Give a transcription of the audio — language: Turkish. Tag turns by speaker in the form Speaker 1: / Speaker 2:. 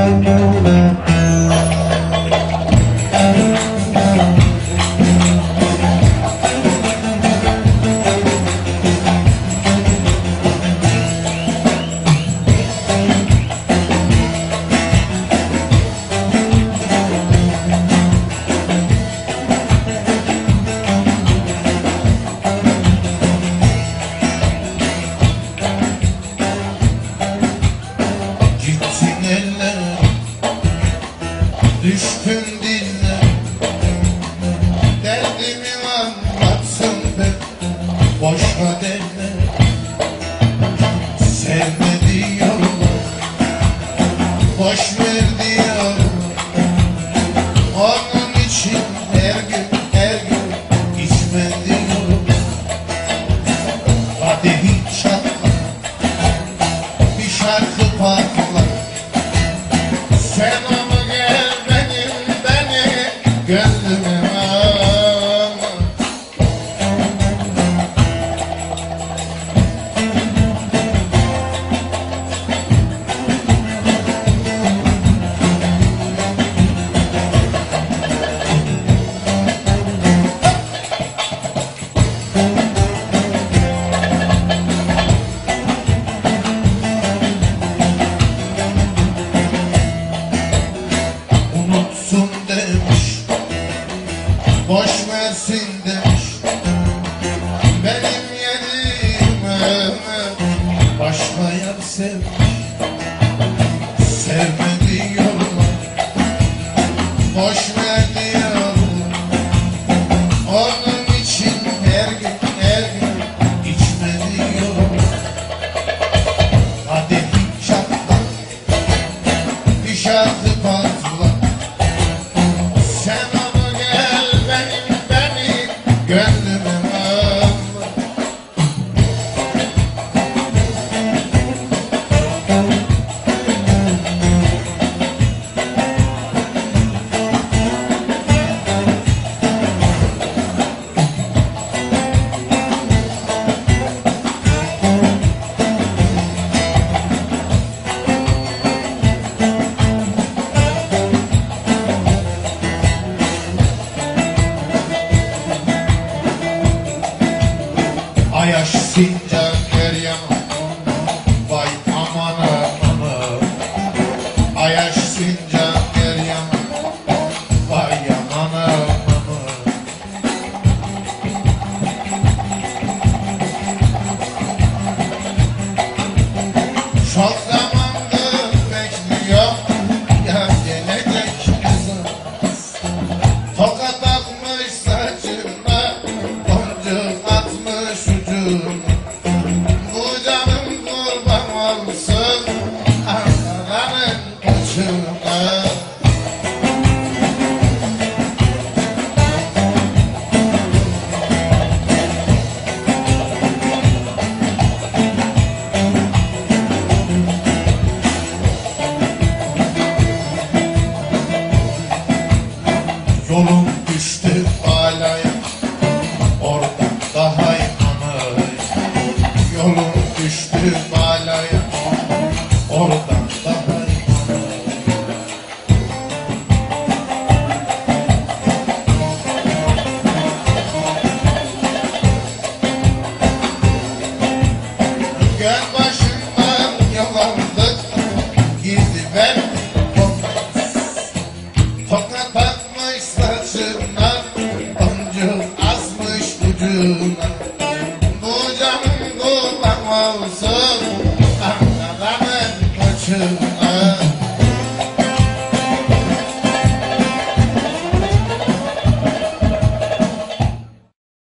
Speaker 1: Thank you. Düştün diller Derdimi anlatsın ben Boşa derler Sevme diyorlar Boş ver diyorlar Onun için her gün her gün içme diyorlar Kadehi çatla bir şarkı Boş ver Yolum düştü alaya Oradan daha yanay Yolum düştü alaya Oradan daha yanay Göl başından yalandık Gidiver Tokat canım kulağım olsun Ankara'nın koçuna